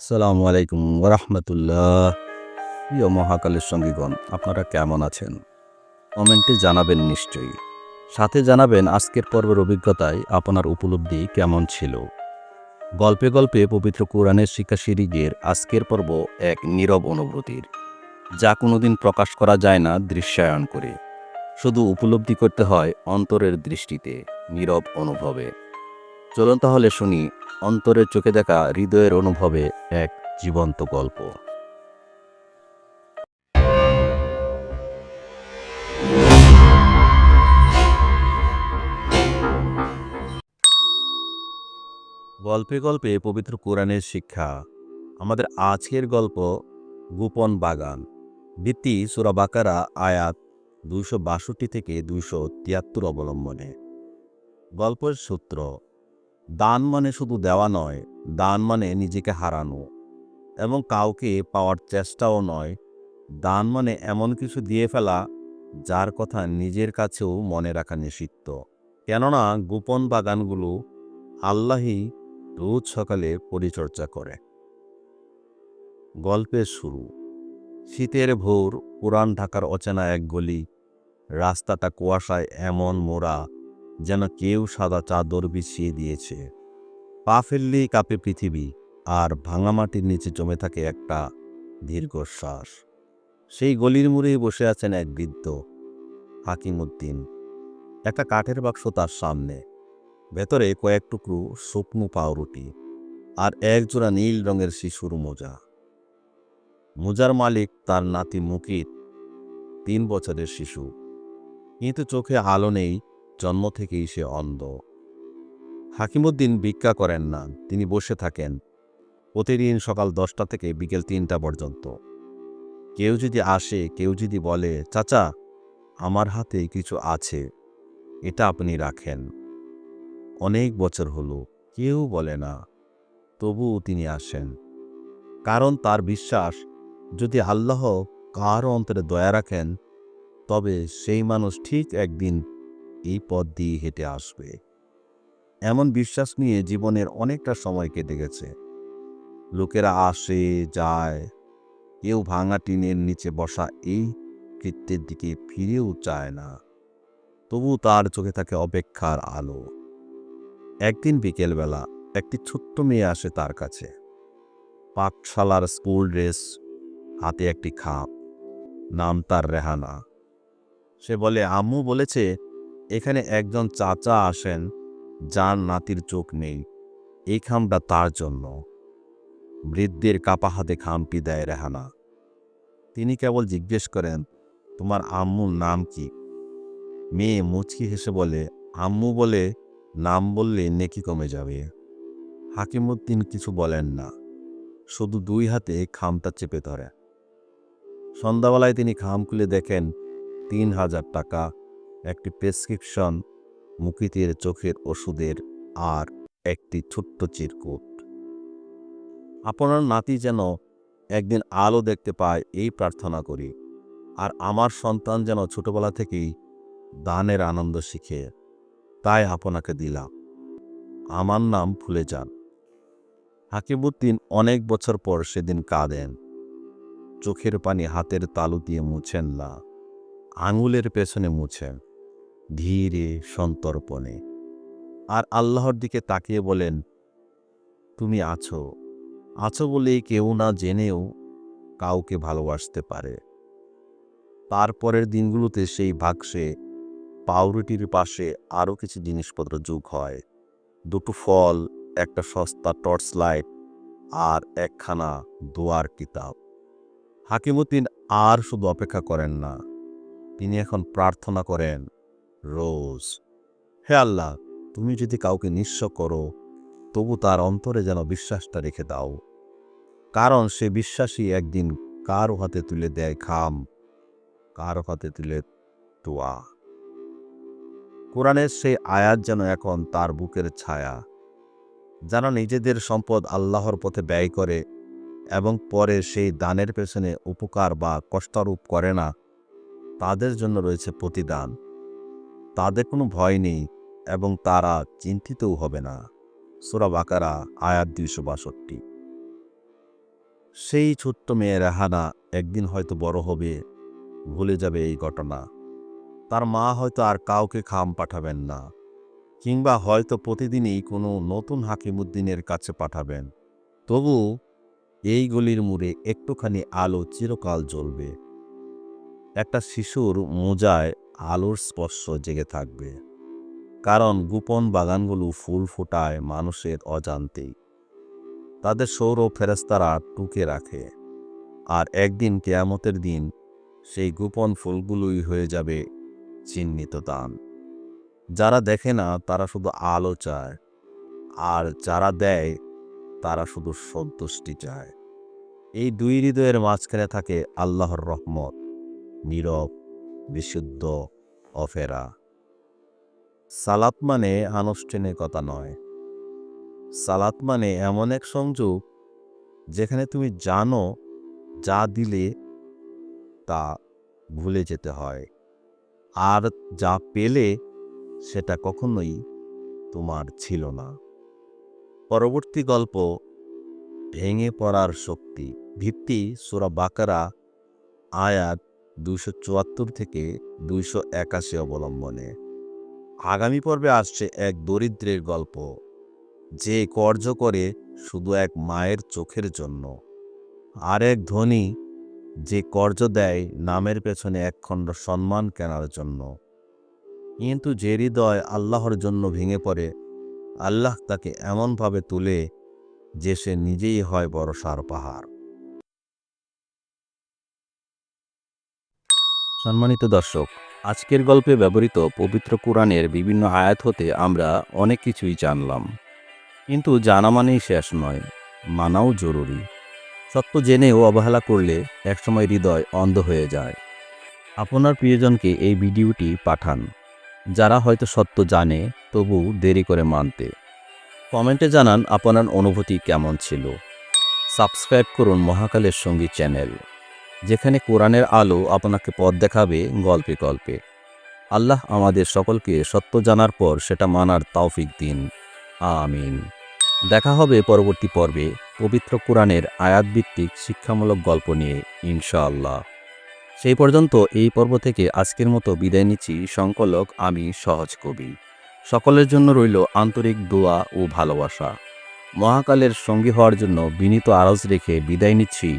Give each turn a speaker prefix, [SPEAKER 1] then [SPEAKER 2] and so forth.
[SPEAKER 1] আসসালামু আলাইকুম ওরহমতুল্লাহ প্রিয় মহাকালের সঙ্গীগণ, আপনারা কেমন আছেন? কমেন্টে জানাবেন নিশ্চয়ই। সাথে জানাবেন আজকের পর্বের অভিজ্ঞতায় আপনার উপলব্ধি কেমন ছিল। গল্পে গল্পে পবিত্র কোরআনের শিক্ষা সিরিজের আজকের পর্ব এক নীরব অনুভূতির, যা কোনোদিন প্রকাশ করা যায় না দৃশ্যায়ন করে। শুধু উপলব্ধি করতে হয় অন্তরের দৃষ্টিতে নীরব অনুভবে। চলুন তাহলে শুনি অন্তরের চোখে দেখা হৃদয়ের অনুভবে এক জীবন্ত গল্প। গল্পে গল্পে পবিত্র কোরআনের শিক্ষা। আমাদের আজকের গল্প গোপন বাগান। ভিত্তি সুরা বাকারা আয়াত দুইশো বাষট্টি থেকে দুইশো তিয়াত্তর অবলম্বনে। গল্পের সূত্র দান মানে শুধু দেওয়া নয়, দান মানে নিজেকে হারানো এবং কাউকে পাওয়ার চেষ্টাও নয়। দান মানে এমন কিছু দিয়ে ফেলা যার কথা নিজের কাছেও মনে রাখা নিষিদ্ধ। কেননা গোপন বাগানগুলো আল্লাহই রোজ সকালে পরিচর্যা করে। গল্পের শুরু। শীতের ভোর পুরান ঢাকার অচেনা এক গলি, রাস্তাটা কুয়াশায় এমন মোড়া যেন কেউ সাদা চাদর বিছিয়ে দিয়েছে। পা ফেললেই কাঁপে পৃথিবী, আর ভাঙা মাটির নিচে জমে থাকে একটা দীর্ঘশ্বাস। সেই গলির মুড়েই বসে আছেন এক বৃদ্ধ হাকিমুদ্দিন একটা কাঠের বাক্স তার সামনে। ভেতরে কয়েক টুকরো শুকনো পাউরুটি আর একজোড়া নীল রঙের শিশুর মোজা। মোজার মালিক তার নাতি মুকিত, তিন বছরের শিশু। কিন্তু চোখে আলো নেই জন্ম থেকেই সে অন্ধ। হাকিমুদ্দিন ভিক্ষা করেন না, তিনি বসে থাকেন। প্রতিদিন সকাল দশটা থেকে বিকেল তিনটা পর্যন্ত। কেউ যদি আসে, কেউ যদি বলে, চাচা, আমার হাতে কিছু আছে, এটা আপনি রাখেন। অনেক বছর হলো, কেউ বলে না, তবুও তিনি আসেন। কারণ তার বিশ্বাস, যদি আল্লাহ কারও অন্তরে দয়া রাখেন, তবে সেই মানুষ ঠিক একদিন এই পথ দিয়ে হেঁটে আসবে। এমন বিশ্বাস নিয়ে জীবনের অনেকটা সময় কেটে গেছে। লোকেরা আসে, যায়। কেউ ভাঙা টিনের নিচে বসা এই কৃত্যের দিকে ফিরেও চায় না। তবু তার চোখে থাকে অপেক্ষার আলো। একদিন বিকেলবেলা একটি ছোট্ট মেয়ে আসে তার কাছে। পাঠশালার স্কুল ড্রেস, হাতে একটি খাপ। নাম তার রেহানা। সে বলে, আম্মু বলেছে এখানে একজন চাচা আসেন, যার নাতির চোখ নেই। এই খামটা তার জন্য। বৃদ্ধের কাপা হাতে খামটি দেয় রেহানা। তিনি কেবল জিজ্ঞেস করেন, তোমার আম্মুর নাম কি? মেয়ে মুচকি হেসে বলে, আম্মু বলে নাম বললে নেকি কমে যাবে। হাকিমুদ্দিন কিছু বলেন না। শুধু দুই হাতে খামটা চেপে ধরে। সন্ধ্যাবেলায় তিনি খাম খুলে দেখেন, তিন হাজার টাকা একটি প্রেসক্রিপশন মুকিতের চোখের ওষুধের আর একটি ছোট্ট চিরকুট। আপনার নাতি যেন একদিন আলো দেখতে পায় এই প্রার্থনা করি, আর আমার সন্তান যেন ছোটবেলা থেকেই দানের আনন্দ শিখে, তাই আপনাকে দিলাম। আমার নাম ভুলে যান। হাকিবুদ্দিন অনেক বছর পর সেদিন কাঁদেন। চোখের পানি হাতের তালু দিয়ে মুছেন না, আঙুলের পেছনে মুছেন। ধীরে সন্তর্পণে। আর আল্লাহর দিকে তাকিয়ে বলেন, তুমি আছো। আছো বলে কেউ না জেনেও কাউকে ভালোবাসতে পারে। তারপরের দিনগুলোতে সেই ভাগসে পাউরুটির পাশে আরও কিছু জিনিসপত্র যোগ হয়। দুটো ফল, একটা সস্তা টর্চ লাইট আর একখানা দোয়ার কিতাব। হাকিমুদ্দিন আর শুধু অপেক্ষা করেন না, তিনি এখন প্রার্থনা করেন রোজ। হে আল্লাহ, তুমি যদি কাউকে নিঃস্ব করো, তবু তার অন্তরে যেন বিশ্বাসটা রেখে দাও। কারণ সে বিশ্বাসী একদিন কারও হাতে তুলে দেয় খাম, কারও হাতে তুলে তোয়া। কোরআনের সেই আয়াত যেন এখন তার বুকের ছায়া যারা নিজেদের সম্পদ আল্লাহর পথে ব্যয় করে এবং পরে সেই দানের পেছনে উপকার বা কষ্টারূপ করে না, তাদের জন্য রয়েছে প্রতিদান। তাদের কোনো ভয় নেই এবং তারা চিন্তিতও হবে না। সুরা বাকারা, আয়াত দুইশো বাষট্টি। সেই ছোট্ট মেয়ে রেহানা একদিন হয়তো বড় হবে, ভুলে যাবে এই ঘটনা। তার মা হয়তো আর কাউকে খাম পাঠাবেন না, কিংবা হয়তো প্রতিদিনই কোনো নতুন হাকিমুদ্দিনের কাছে পাঠাবেন। তবু এই গলির মুড়ে একটুখানি আলো চিরকাল জ্বলবে। একটা শিশুর মোজায় আলোর স্পর্শ জেগে থাকবে। কারণ গোপন বাগানগুলো ফুল ফোটায় মানুষের অজান্তেই। তাদের সৌর ফেরেস্তারা টুকে রাখে। আর একদিন কেয়ামতের দিন সেই গোপন ফুলগুলোই হয়ে যাবে চিহ্নিত দান। যারা দেখে না, তারা শুধু আলো চায়। আর যারা দেয়, তারা শুধু সন্তুষ্টি চায়। এই দুই হৃদয়ের মাঝখানে থাকে আল্লাহর রহমত, নীরব বিশুদ্ধ, অফেরা। সালাত মানে আনুষ্ঠানিকতা নয়। সালাত মানে এমন এক সংযোগ যেখানে তুমি জানো যা দিলে তা ভুলে যেতে হয়, আর যা পেলে সেটা কখনোই তোমার ছিল না। পরবর্তী গল্প, ভেঙে পড়ার শক্তি। ভিত্তি সুরা বাকারা, আয়াত দুইশো চুয়াত্তর থেকে দুইশো একাশি অবলম্বনে। আগামী পর্বে আসছে এক দরিদ্রের গল্প, যে কর্য করে শুধু এক মায়ের চোখের জন্য। আর এক ধনী, যে কর্য দেয় নামের পেছনে একখণ্ড সম্মান কেনার জন্য। কিন্তু যে হৃদয় আল্লাহর জন্য ভেঙে পড়ে, আল্লাহ তাকে এমনভাবে তুলে যে সে নিজেই হয় বড় সার পাহাড়। সম্মানিত দর্শক, আজকের গল্পে ব্যবহৃত পবিত্র কোরআনের বিভিন্ন আয়াত হতে আমরা অনেক কিছুই জানলাম। কিন্তু জানা মানেই শেষ নয়, মানাও জরুরি। সত্য জেনেও অবহেলা করলে একসময় হৃদয় অন্ধ হয়ে যায়। আপনার প্রিয়জনকে এই ভিডিওটি পাঠান, যারা হয়তো সত্য জানে, তবু দেরি করে মানতে। কমেন্টে জানান আপনার অনুভূতি কেমন ছিল। সাবস্ক্রাইব করুন মহাকালের সঙ্গী চ্যানেল। যেখানে কোরআনের আলো আপনাকে পথ দেখাবে গল্পে গল্পে। আল্লাহ আমাদের সকলকে সত্য জানার পর সেটা মানার তৌফিক দিন। আমিন। দেখা হবে পরবর্তী পর্বে পবিত্র কোরআনের আয়াতভিত্তিক শিক্ষামূলক গল্প নিয়ে, ইনশাআল্লাহ। সেই পর্যন্ত এই পর্ব থেকে আজকের মতো বিদায় নিচ্ছি। সংকলক আমি সহজ কবি। সকলের জন্য রইল আন্তরিক দোয়া ও ভালোবাসা। মহাকালের সঙ্গী হওয়ার জন্য বিনীত আরজ রেখে বিদায় নিচ্ছি।